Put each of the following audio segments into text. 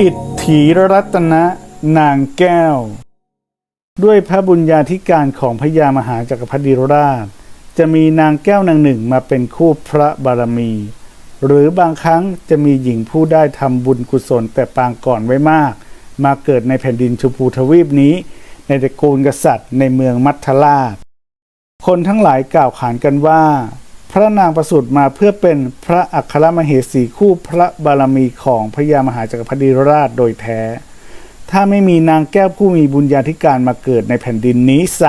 อิทธิรัตนะนางแก้ว ด้วยพระบุญญาธิการของพระยามหาจักรพรรดิราช จะมีนางแก้วนางหนึ่งมาเป็นคู่พระบารมี หรือบางครั้งจะมีหญิงผู้ได้ทำบุญกุศลแต่ปางก่อนไว้มาก มาเกิดในแผ่นดินชมพูทวีปนี้ ในตระกูลกษัตริย์ในเมืองมัทธราช คนทั้งหลายกล่าวขานกันว่า พระนางประสูติมาเพื่อเป็นพระอัครมเหสีคู่พระบารมีของพระยามหาจักรพรรดิราชโดยแท้ ถ้าไม่มีนางแก้วผู้มีบุญญาธิการมาเกิดในแผ่นดินนี้ไซ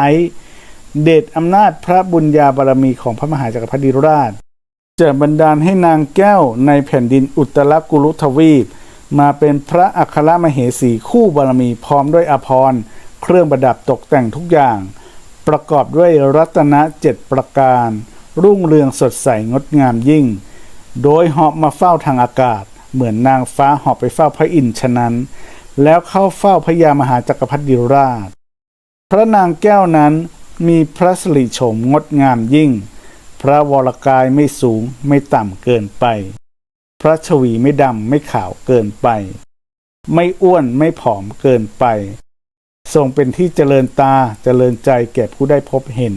เดชอำนาจพระบุญญาบารมีของพระมหาจักรพรรดิราชจะบันดาลให้นางแก้วในแผ่นดินอุตรกุลุทวีป มาเป็นพระอัครมเหสีคู่บารมีพร้อมด้วยอภรณ์เครื่องประดับตกแต่งทุกอย่าง ประกอบด้วยรัตนเจ็ดประการ รุ่งเรืองสดใสงดงามยิ่ง โดยหาะมาเฝ้าทางอากาศ เหมือนนางฟ้าหาะไปเฝ้าพระอินทร์ฉะนั้น แล้วเข้าเฝ้าพระยามหาจักรพรรดิราช พระนางแก้วนั้นมีพระสิริโฉมงดงามยิ่ง พระวรกายไม่สูงไม่ต่ำเกินไป พระชวีไม่ดำไม่ขาวเกินไป ไม่อ้วนไม่ผอมเกินไป ทรงเป็นที่เจริญตาเจริญใจแก่ผู้ได้พบเห็น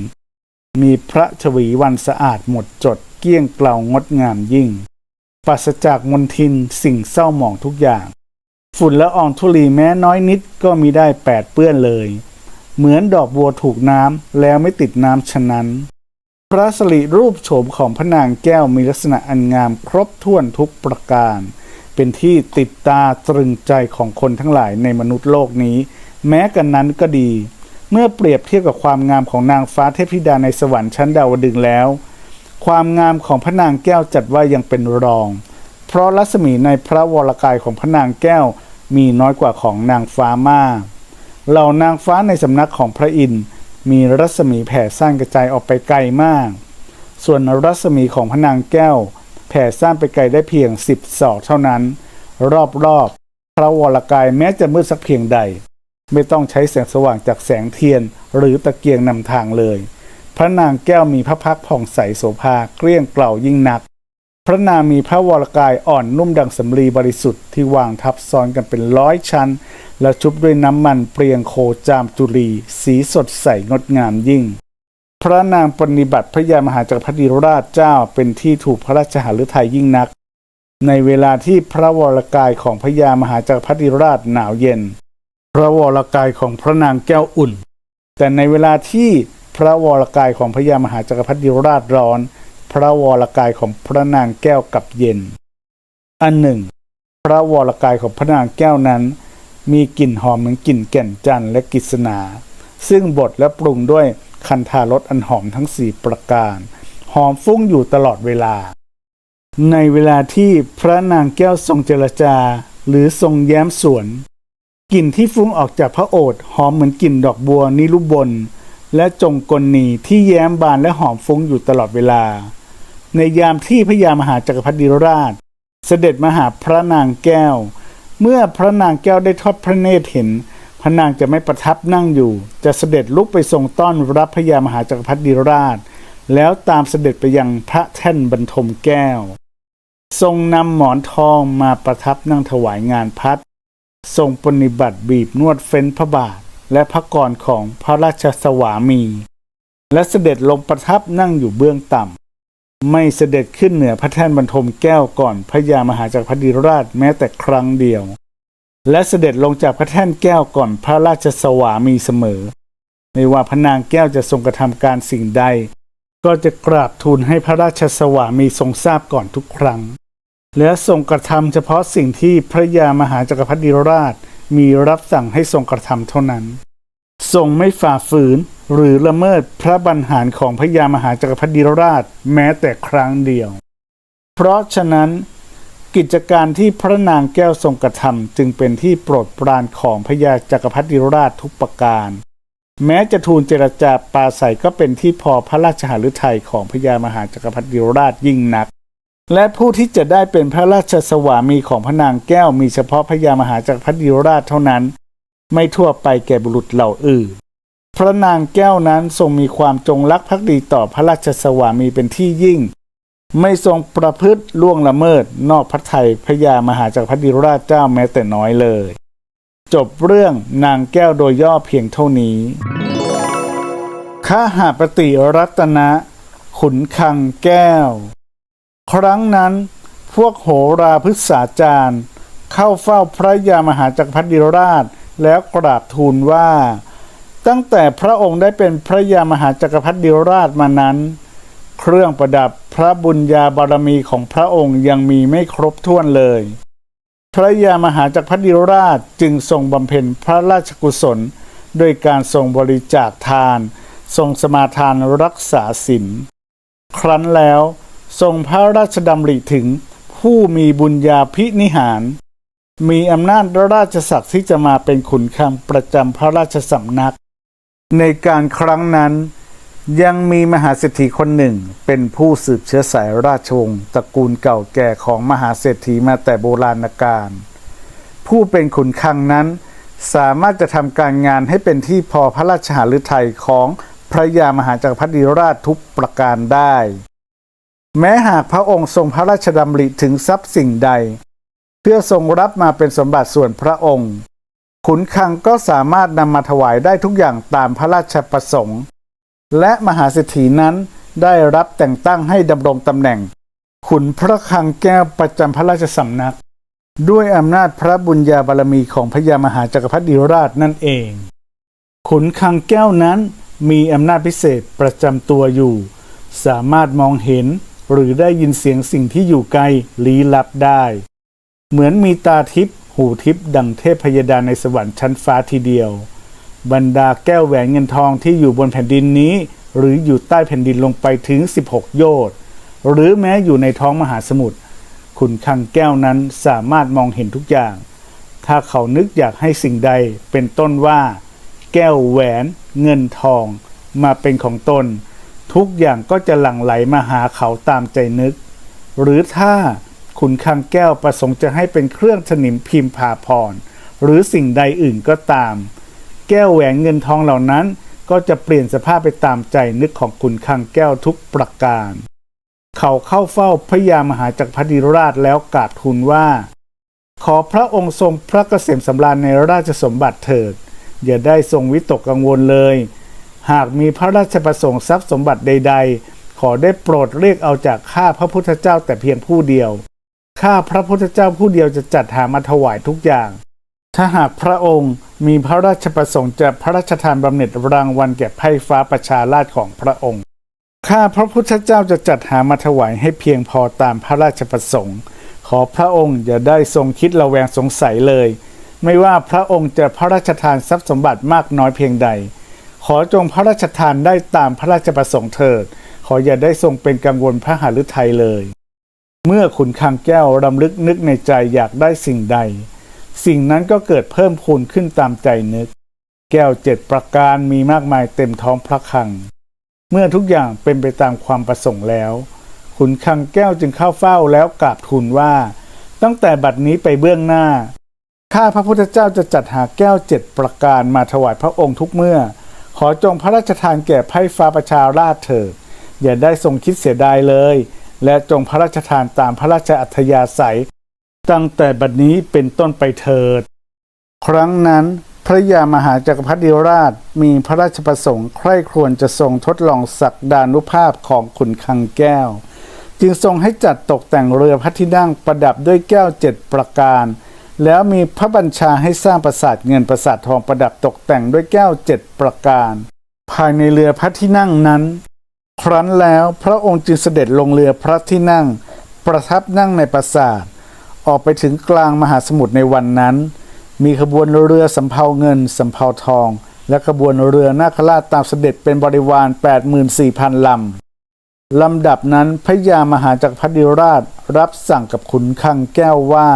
มีพระชวีวันสะอาดหมดจดเกลี้ยงเกลางดงามยิ่งปราศจากมลทินสิ่งเศร้าหมองทุกอย่าง ฝุ่นละอองธุลีแม้น้อยนิดก็มีได้แปดเปื้อนเลย เหมือนดอกบัวถูกน้ำแล้วไม่ติดน้ำฉะนั้น พระสรีรูปโฉมของพระนางแก้วมีลักษณะอันงามครบถ้วนทุกประการ เป็นที่ติดตาตรึงใจของคนทั้งหลายในมนุษย์โลกนี้ แม้กันนั้นก็ดี เมื่อเปรียบเทียบกับความงามของนางฟ้าเทพธิดาในสวรรค์ชั้นดาวดึงแล้ว ความงามของพระนางแก้วจัดว่ายังเป็นรอง เพราะรัศมีในพระวรกายของพระนางแก้วมีน้อยกว่าของนางฟ้ามาก เหล่านางฟ้าในสำนักของพระอินทร์มีรัศมีแผ่ซ่านกระจายออกไปไกลมาก ส่วนรัศมีของพระนางแก้ว แผ่ซ่านไปไกลได้เพียงสิบศอกเท่านั้น รอบๆพระวรกายแม้จะมืดสักเพียงใด ไม่ต้องใช้แสงสว่างจากแสงเทียน หรือตะเกียงนำทางเลย พระนางแก้วมีพระพักผ่องใสโสภาเกลี้ยงเกล่ายิ่งนัก พระนางมีพระวรกายอ่อนนุ่มดังสำลีบริสุทธิ์ที่วางทับซ้อนกันเป็นร้อยชั้น แล้วชุบด้วยน้ำมันเปรียงโคจามจุลี สีสดใสงดงามยิ่ง พระนางปฏิบัติพระยามหาจักรพรรดิราชเจ้าเป็นที่ถูกพระราชหฤทัยยิ่งนัก ในเวลาที่พระวรกายของพระยามหาจักรพรรดิราชหนาวเย็น พระวรกายของพระนางแก้วอุ่น แต่ในเวลาที่พระวรกายของพระยามหาจักรพรรดิราชร้อน พระวรกายของพระนางแก้วกับเย็น อันหนึ่ง พระวรกายของพระนางแก้วนั้น มีกลิ่นหอมเหมือนกลิ่นแก่นจันทร์และกิษณาซึ่งบดและปรุงด้วยคันธารสอันหอมทั้งสี่ประการ หอมฟุ้งอยู่ตลอดเวลา ในเวลาที่พระนางแก้วทรงเจรจา หรือทรงแย้มสวน กลิ่นที่ฟุ้งออกจากพระโอษฐ์หอมเหมือนกลิ่นดอกบัวนิรุบล และจงกลนีที่แย้มบานและหอมฟุ้งอยู่ตลอดเวลา ในยามที่พระยามหาจักรพรรดิราช เสด็จมาหาพระนางแก้ว เมื่อพระนางแก้วได้ทอดพระเนตรเห็น พระนางจะไม่ประทับนั่งอยู่ จะเสด็จลุกไปทรงต้อนรับพระยามหาจักรพรรดิราช แล้วตามเสด็จไปยังพระแท่นบรรทมแก้ว ทรงนำหมอนทองมาประทับนั่งถวายงานพัด ทรงปฏิบัติบีบนวดเฟ้นพระบาท และพระกรของพระราชสวามี และเสด็จลงประทับนั่งอยู่เบื้องต่ำ ไม่เสด็จขึ้นเหนือพระแท่นบรรทมแก้วก่อนพระยามหาจักรพรรดิราชแม้แต่ครั้งเดียว และเสด็จลงจากพระแท่นแก้วก่อนพระราชสวามีเสมอ ไม่ว่าพระนางแก้วจะทรงกระทำการสิ่งใด ก็จะกราบทูลให้พระราชสวามีทรงทราบก่อนทุกครั้ง และทรงกระทำเฉพาะสิ่งที่พระยามหาจักรพรรดิราชมีรับสั่งให้ทรงกระทำเท่านั้น ทรงไม่ฝ่าฝืนหรือละเมิดพระบัญหารของพระยามหาจักรพรรดิราชแม้แต่ครั้งเดียว เพราะฉะนั้น กิจการที่พระนางแก้วทรงกระทำจึงเป็นที่โปรดปรานของพระยาจักรพรรดิราชทุกประการ แม้จะทูลเจรจาปราศัยก็เป็นที่พอพระราชหฤทัยของพระยามหาจักรพรรดิราชยิ่งนัก และผู้ที่จะได้เป็นพระราชสวามีของพระนางแก้วมีเฉพาะพระยามหาจักรพรรดิราชเท่านั้น ไม่ทั่วไปแก่บุรุษเหล่าอื่น พระนางแก้วนั้นทรงมีความจงรักภักดีต่อพระราชสวามีเป็นที่ยิ่ง ไม่ทรงประพฤติล่วงละเมิดนอกพระทัยพระยามหาจักรพรรดิราชเจ้าแม้แต่น้อยเลย จบเรื่องนางแก้วโดยย่อเพียงเท่านี้ข้าหาปฏิรัตนะ ขุนคังแก้ว ครั้งนั้นพวกโหราพฤกษาจารย์ เข้าเฝ้าพระยามหาจักรพรรดิราชแล้วกราบทูลว่า ตั้งแต่พระองค์ได้เป็นพระยามหาจักรพรรดิราชมานั้น เครื่องประดับพระบุญญาบารมีของพระองค์ยังมีไม่ครบถ้วนเลย พระยามหาจักรพรรดิราชจึงทรงบำเพ็ญพระราชกุศลโดยการทรงบริจาคทาน ทรงสมาทานรักษาศีลครั้นแล้ว ทรงพระราชดำริถึงผู้มีบุญญาภินิหาร มีอำนาจราชศักดิ์ที่จะมาเป็นขุนคลังประจำพระราชสำนัก ในการครั้งนั้น ยังมีมหาเศรษฐีคนหนึ่ง เป็นผู้สืบเชื้อสายราชวงศ์ตระกูลเก่าแก่ของมหาเศรษฐีมาแต่โบราณกาลผู้เป็นขุนคลังนั้น สามารถจะทำการงานให้เป็นที่พอพระราชหฤทัยของพระยามหาจักรพรรดิราชทุกประการได้ แม้หากพระองค์ทรงพระราชดำริถึงทรัพย์สิ่งใด เพื่อทรงรับมาเป็นสมบัติส่วนพระองค์ ขุนคลังก็สามารถนำมาถวายได้ทุกอย่างตามพระราชประสงค์ และมหาเศรษฐีนั้นได้รับแต่งตั้งให้ดำรงตำแหน่ง ขุนพระคลังแก้วประจำพระราชสำนัก ด้วยอำนาจพระบุญญาบารมีของพระยามหาจักรพรรดิราชนั่นเอง ขุนคลังแก้วนั้นมีอำนาจพิเศษประจำตัวอยู่ สามารถมองเห็น หรือได้ยินเสียงสิ่งที่อยู่ไกลลี้ลับได้ เหมือนมีตาทิพย์หูทิพย์ดังเทพพยดาในสวรรค์ชั้นฟ้าทีเดียว บรรดาแก้วแหวนเงินทองที่อยู่บนแผ่นดินนี้ หรืออยู่ใต้แผ่นดินลงไปถึง 16 โยชน์หรือแม้อยู่ในท้องมหาสมุทรขุนคังแก้วนั้นสามารถมองเห็นทุกอย่าง ถ้าเขานึกอยากให้สิ่งใดเป็นต้นว่า แก้วแหวน เงินทอง มาเป็นของตน ทุกอย่างก็จะหลั่งไหลมาหาเขาตามใจนึก หรือถ้าขุนคังแก้วประสงค์จะให้เป็นเครื่องสนิมพิมพ์ผ่าพร หรือสิ่งใดอื่นก็ตาม แก้วแหวนเงินทองเหล่านั้น ก็จะเปลี่ยนสภาพไปตามใจนึกของขุนคังแก้วทุกประการ เขาเข้าเฝ้าพระยามหาจักรพรรดิราชแล้วกราบทูลว่า ขอพระองค์ทรงพระเกษมสำราญในราชสมบัติเถิด อย่าได้ทรงวิตกกังวลเลย หากมีพระราชประสงค์ทรัพย์สมบัติใด ๆ ขอได้โปรดเรียกเอาจากข้าพระพุทธเจ้าแต่เพียงผู้เดียว ข้าพระพุทธเจ้าผู้เดียวจะจัดหามาถวายทุกอย่าง ถ้าหากพระองค์มีพระราชประสงค์จะพระราชทานบำเหน็จรางวัลแก่ไพร่ฟ้าประชาราชของพระองค์ ข้าพระพุทธเจ้าจะจัดหามาถวายให้เพียงพอตามพระราชประสงค์ ขอพระองค์อย่าได้ทรงคิดระแวงสงสัยเลย ไม่ว่าพระองค์จะพระราชทานทรัพย์สมบัติมากน้อยเพียงใด ขอจงพระราชทานได้ตามพระราชประสงค์เถิด ขออย่าได้ทรงเป็นกังวลพระหฤทัยเลย เมื่อขุนคังแก้วรำลึกนึกในใจอยากได้สิ่งใด สิ่งนั้นก็เกิดเพิ่มพูนขึ้นตามใจนึก แก้วเจ็ดประการมีมากมายเต็มท้องพระคลัง เมื่อทุกอย่างเป็นไปตามความประสงค์แล้ว ขุนคังแก้วจึงเข้าเฝ้าแล้วกราบทูลว่า ตั้งแต่บัดนี้ไปเบื้องหน้าข้าพระพุทธเจ้าจะจัดหาแก้วเจ็ดประการมาถวายพระองค์ทุกเมื่อ ขอจงพระราชทานแก่ไพร่ฟ้าประชาราชเถิดอย่าได้ทรงคิดเสียดายเลย และจงพระราชทานตามพระราชอัธยาศัย ตั้งแต่บัดนี้เป็นต้นไปเถิด ครั้งนั้นพระยามหาจักรพรรดิราชมีพระราชประสงค์ใคร่ครวญจะทรงทดลองศักดานุภาพของขุนคังแก้ว จึงทรงให้จัดตกแต่งเรือพระที่นั่งประดับด้วยแก้วเจ็ดประการ แล้วมีพระบัญชาให้สร้างปราสาทเงินปราสาททองประดับตกแต่งด้วยแก้วเจ็ดประการ ภายในเรือพระที่นั่งนั้น ครั้นแล้วพระองค์จึงเสด็จลงเรือพระที่นั่ง ประทับนั่งในปราสาท ออกไปถึงกลางมหาสมุทรในวันนั้น มีขบวนเรือสำเภาเงินสำเภาทอง และขบวนเรือนาคราชตามเสด็จเป็นบริวาร 84,000ลำลำดับนั้นพระยามหาจักรพรรดิราชรับสั่งกับขุนคังแก้วว่า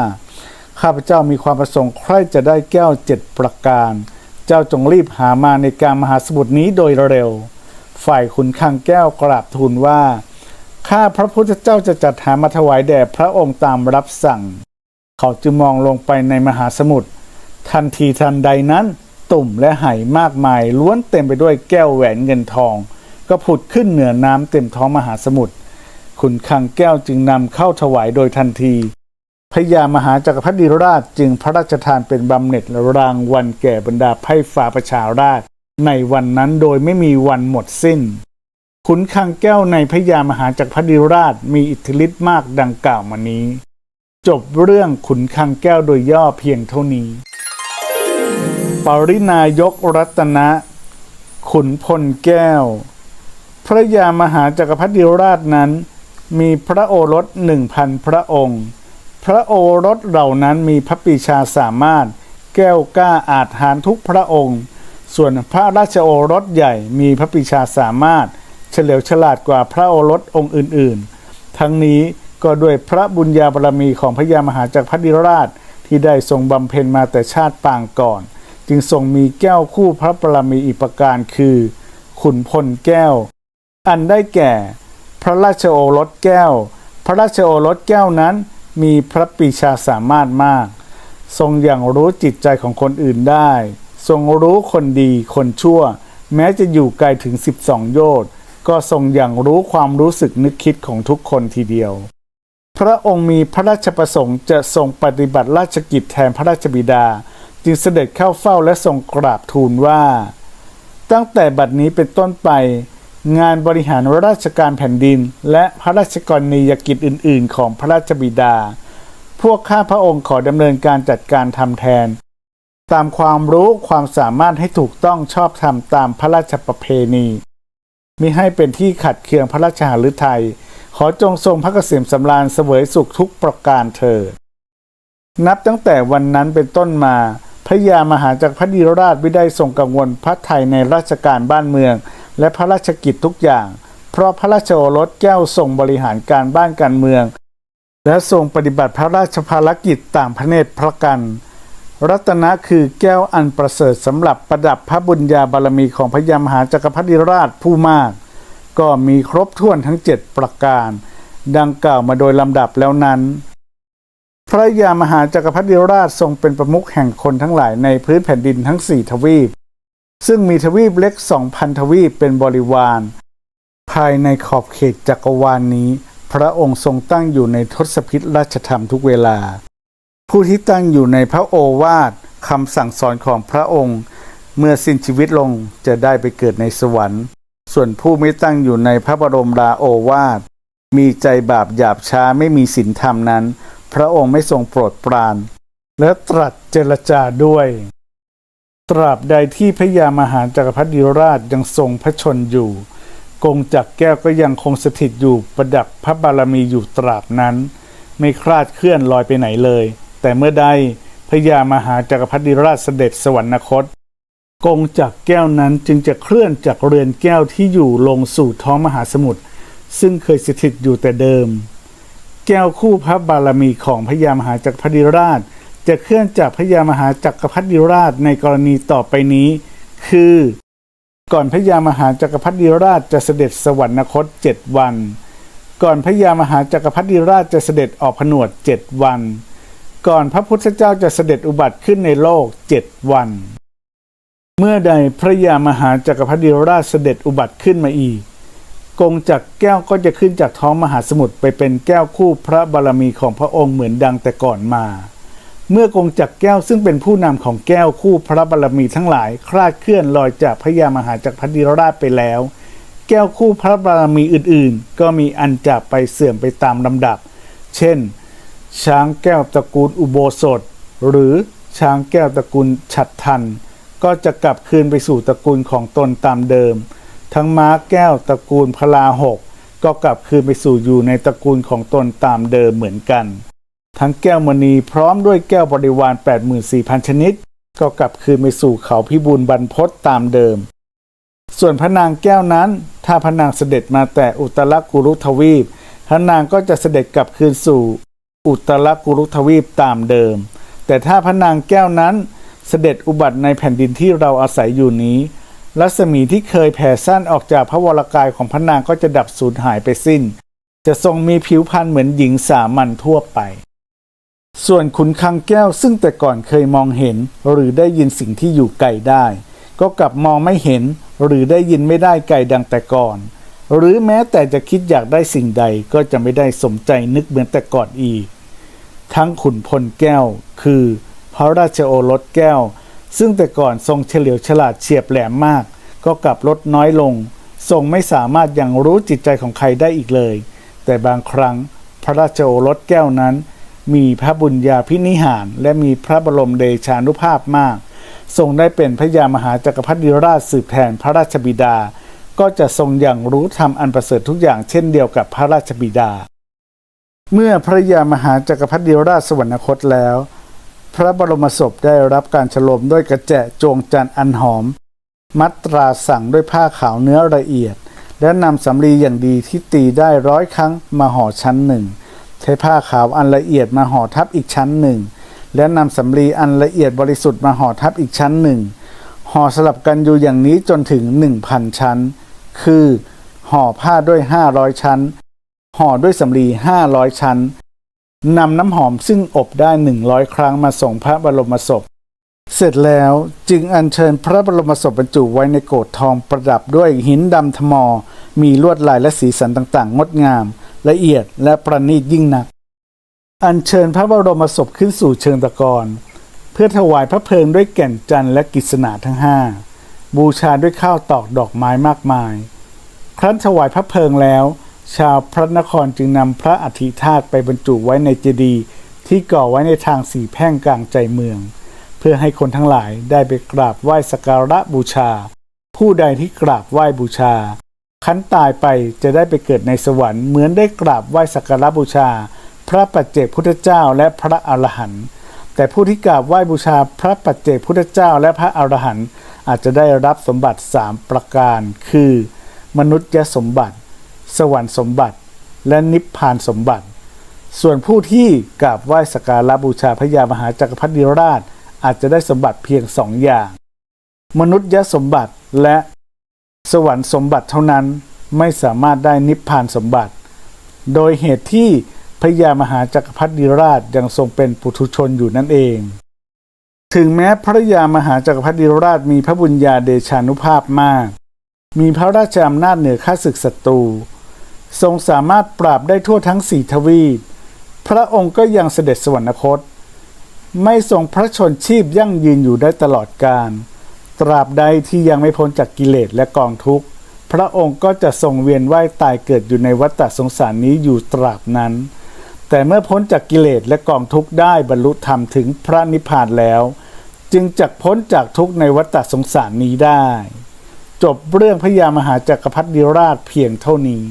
ข้าพเจ้ามีความประสงค์ใคร่จะได้แก้วเจ็ดประการ เจ้าจงรีบหามาในการมหาสมุทรนี้โดยเร็ว ฝ่ายขุนคังแก้วกราบทูลว่า ข้าพระพุทธเจ้าจะจัดหามาถวายแด่พระองค์ตามรับสั่ง เขาจึงมองลงไปในมหาสมุทร ทันทีทันใดนั้น ตุ่มและไหมากมายล้วนเต็มไปด้วยแก้วแหวนเงินทอง ก็ผุดขึ้นเหนือน้ำเต็มท้องมหาสมุทรขุนคังแก้วจึงนำเข้าถวายโดยทันที พญามหาจักรพรรดิราชจึงพระราชทานเป็นบำเหน็จรางวัลแก่บรรดาไพร่ฟ้าประชาราช ในวันนั้นโดยไม่มีวันหมดสิ้น ขุนคังแก้วในพญามหาจักรพรรดิราชมีอิทธิฤทธิ์มากดังกล่าวมานี้ จบเรื่องขุนคังแก้วโดยย่อเพียงเท่านี้ ปรินายกรัตนะ ขุนพลแก้ว พระยามหาจักรพรรดิราชนั้นมีพระโอรสหนึ่งพันพระองค์ พระโอรสเหล่านั้นมีพระปีชาสามารถ แก้วกล้าอาจหารทุกพระองค์ ส่วนพระราชโอรสใหญ่มีพระปีชาสามารถ เฉลียวฉลาดกว่าพระโอรสองค์อื่น ๆ ทั้งนี้ก็ด้วยพระบุญญาบารมีของพระยามหาจักรพรรดิราชที่ได้ทรงบำเพ็ญมาแต่ชาติปางก่อน จึงทรงมีแก้วคู่พระบารมีอีกประการคือ ขุนพลแก้ว อันได้แก่ พระราชโอรสแก้ว พระราชโอรสแก้วนั้น มีพระปีชาสามารถมาก ทรงอย่างรู้จิตใจของคนอื่นได้ ทรงรู้คนดีคนชั่ว แม้จะอยู่ไกลถึง 12 โยชน์ก็ทรงอย่างรู้ความรู้สึกนึกคิดของทุกคนทีเดียว พระองค์มีพระราชประสงค์จะทรงปฏิบัติราชกิจแทนพระราชบิดา จึงเสด็จเข้าเฝ้าและทรงกราบทูลว่า ตั้งแต่บัดนี้เป็นต้นไป งานบริหารราชการแผ่นดิน และพระราชกรณียกิจอื่น ๆ ของพระราชบิดา พวกข้าพระองค์ขอดำเนินการจัดการทำแทน ตามความรู้ความสามารถให้ถูกต้องชอบธรรมตามพระราชประเพณีมิให้เป็นที่ขัดเคืองพระราชหฤทัยขอจงทรงพระเกษมสำราญเสวยสุขทุกประการเถิดนับตั้งแต่วันนั้นเป็นต้นมาพระยามหาจักรพรรดิราชไม่ได้ทรงกังวลพระไทยในราชการบ้านเมือง และพระราชกิจทุกอย่าง เพราะพระราชโอรสแก้วทรงบริหารการบ้านการเมือง และทรงปฏิบัติพระราชภารกิจต่างพระเนตรพระกัน รัตนะคือแก้วอันประเสริฐสำหรับประดับพระบุญญาบารมีของพระยามหาจักรพรรดิราชผู้มาก ก็มีครบถ้วนทั้งเจ็ดประการ ดังกล่าวมาโดยลำดับแล้วนั้นพระยามหาจักรพรรดิราชทรงเป็นประมุขแห่งคนทั้งหลายในพื้นแผ่นดินทั้งสี่ทวีป ซึ่งมีทวีปเล็กสองพันทวีปเป็นบริวาร ภายในขอบเขตจักรวาลนนี้ พระองค์ทรงตั้งอยู่ในทศพิธราชธรรมทุกเวลา ผู้ที่ตั้งอยู่ในพระโอวาทคำสั่งสอนของพระองค์ เมื่อสิ้นชีวิตลงจะได้ไปเกิดในสวรรค์ ส่วนผู้ไม่ตั้งอยู่ในพระบรมราโอวาท มีใจบาปหยาบช้าไม่มีศีลธรรมนั้น พระองค์ไม่ทรงโปรดปราน และตรัสเจรจาด้วย ตราบใดที่พระยามหาจักรพรรดิราชยังทรงพระชนอยู่ กงจักรแก้วก็ยังคงสถิตอยู่ประดับพระบารมีอยู่ตราบนั้น ไม่คลาดเคลื่อนลอยไปไหนเลย แต่เมื่อใดพระยามหาจักรพรรดิราชเสด็จสวรรคต กงจักรแก้วนั้นจึงจะเคลื่อนจากเรือนแก้วที่อยู่ลงสู่ท้องมหาสมุทรซึ่งเคยสถิตอยู่แต่เดิม แก้วคู่พระบารมีของพระยามหาจักรพรรดิราช จะเคลื่อนจากพระยามหาจักรพรรดิราชในกรณีต่อไปนี้ คือ ก่อนพระยามหาจักรพรรดิราชจะเสด็จสวรรคตเจ็ดวัน ก่อนพระยามหาจักรพรรดิราชจะเสด็จออกผนวดเจ็ดวัน ก่อนพระพุทธเจ้าจะเสด็จอุบัติขึ้นในโลกเจ็ดวัน เมื่อใดพระยามหาจักรพรรดิราชเสด็จอุบัติขึ้นมาอีกกงจากรแก้วก็จะขึ้นจากท้องมหาสมุทรไปเป็นแก้วคู่พระบารมีของพระองค์เหมือนดังแต่ก่อนมา เมื่อกงจักรแก้วซึ่งเป็นผู้นำของแก้วคู่พระบารมีทั้งหลาย คลาดเคลื่อนลอยจากพระยามหาจักรพรรดิราชไปแล้ว แก้วคู่พระบารมีอื่นๆ ก็มีอันจากไปเสื่อมไปตามลำดับ เช่น ช้างแก้วตระกูลอุโบสถ หรือช้างแก้วตระกูลฉัดทัน ก็จะกลับคืนไปสู่ตระกูลของตนตามเดิม ทั้งม้าแก้วตระกูลพลาหกก็กลับคืนไปสู่อยู่ในตระกูลของตนตามเดิมเหมือนกัน ทั้งแก้วมณีพร้อมด้วยแก้วบริวาร 84,000 ชนิด ก็กลับคืนไปสู่เขาพิบูลบรรพตตามเดิม ส่วนพระนางแก้วนั้น ถ้าพระนางเสด็จมาแต่อุตรกุรุทวีปพระนางก็จะเสด็จกลับคืนสู่อุตรกุรุทวีปตามเดิม แต่ถ้าพระนางแก้วนั้น เสด็จอุบัติในแผ่นดินที่เราอาศัยอยู่นี้ รัศมีที่เคยแผ่สั้นออกจากพระวรกายของพระนางก็จะดับสูญหายไปสิ้น จะทรงมีผิวพรรณเหมือนหญิงสามัญทั่วไป ส่วนขุนคังแก้วซึ่งแต่ก่อนเคยมองเห็น หรือได้ยินสิ่งที่อยู่ไกลได้ ก็กลับมองไม่เห็น หรือได้ยินไม่ได้ไกลดังแต่ก่อน หรือแม้แต่จะคิดอยากได้สิ่งใดก็จะไม่ได้สมใจนึกเหมือนแต่ก่อนอีก ทั้งขุนพลแก้ว คือ พระราชโอรสแก้ว ซึ่งแต่ก่อนทรงเฉลียวฉลาดเฉียบแหลมมาก ก็กลับลดน้อยลง ทรงไม่สามารถยังรู้จิตใจของใครได้อีกเลย แต่บางครั้ง พระราชโอรสแก้วนั้น มีพระบุญญาพินิหาร และมีพระบรมเดชานุภาพมาก ทรงได้เป็นพระยามหาจักรพรรดิราชสืบแทนพระราชบิดา ก็จะทรงอย่างรู้ธรรมอันประเสริฐทุกอย่างเช่นเดียวกับพระราชบิดา เมื่อพระยามหาจักรพรรดิราชสวรรคตแล้ว พระบรมศพได้รับการฉลมด้วยกระแจโจงจันทร์อันหอม มัตราสั่งด้วยผ้าขาวเนื้อละเอียด และนำสำลีอย่างดีที่ตีได้ร้อยครั้งมาห่อชั้นหนึ่ง ช้ผ้าขาวอันละเอียดมาห่อทับอีกชั้นหนึ่ง และนำสำลีอันละเอียดบริสุทธิ์มาห่อทับอีกชั้นหนึ่งห่อสลับกันอยู่อย่างนี้จนถึงหนึ่งพันชั้น คือ ห่อผ้าด้วยห้าร้อยชั้น ห่อด้วยสำลีห้าร้อยชั้นนำน้ำหอมซึ่งอบได้หนึ่งร้อยครั้งมาส่งพระบรมศพ เสร็จแล้วจึงอัญเชิญพระบรมศพบรรจุไว้ในโกฏทองประดับด้วยหินดำทมอ มีลวดลายและสีสันต่างๆ งดงาม ละเอียดและประณีตยิ่งนัก อัญเชิญพระบรมศพขึ้นสู่เชิงตะกอนเพื่อถวายพระเพลิงด้วยแก่นจันทร์และกิษณาทั้งห้าบูชาด้วยข้าวตอกดอกไม้มากมาย ครั้นถวายพระเพลิงแล้ว ชาวพระนครจึงนำพระอธิธาตไปบรรจุไว้ในเจดีย์ที่ก่อไว้ในทางสี่แพร่งกลางใจเมือง เพื่อให้คนทั้งหลายได้ไปกราบไหว้สักการะบูชา ผู้ใดที่กราบไหว้บูชา คันตายไปจะได้ไปเกิดในสวรรค์เหมือนได้กราบไหว้สักการบูชา พระปัจเจกพุทธเจ้าและพระอรหันต์แต่ผู้ที่กราบไหว้บูชาพระปัจเจกพุทธเจ้าและพระอรหันต์อาจจะได้รับสมบัติสามประการ คือ มนุษยสมบัติ สวรรค์สมบัติ และนิพพานสมบัติ ส่วนผู้ที่กราบไหว้สักการบูชาพระยามหาจักรพรรดิราช อาจจะได้สมบัติเพียงสองอย่าง มนุษยสมบัติและ สวรรค์สมบัติเท่านั้นไม่สามารถได้นิพพานสมบัติ โดยเหตุที่พระยามหาจักรพรรดิราชยังทรงเป็นปุถุชนอยู่นั่นเอง ถึงแม้พระยามหาจักรพรรดิราชมีพระบุญญาเดชานุภาพมาก มีพระราชอำนาจเหนือข้าศึกศัตรู ทรงสามารถปราบได้ทั่วทั้งสี่ทวีป พระองค์ก็ยังเสด็จสวรรคต ไม่ทรงพระชนชีพยั่งยืนอยู่ได้ตลอดกาล ตราบใดที่ยังไม่พ้นจากกิเลสและกองทุกข์ พระองค์ก็จะทรงเวียนว่ายตายเกิดอยู่ในวัฏสงสารนี้อยู่ตราบนั้น แต่เมื่อพ้นจากกิเลสและกองทุกข์ได้บรรลุธรรมถึงพระนิพพานแล้ว จึงจักพ้นจากทุกข์ในวัฏสงสารนี้ได้ จบเรื่องพระยามหาจักรพรรดิราชเพียงเท่านี้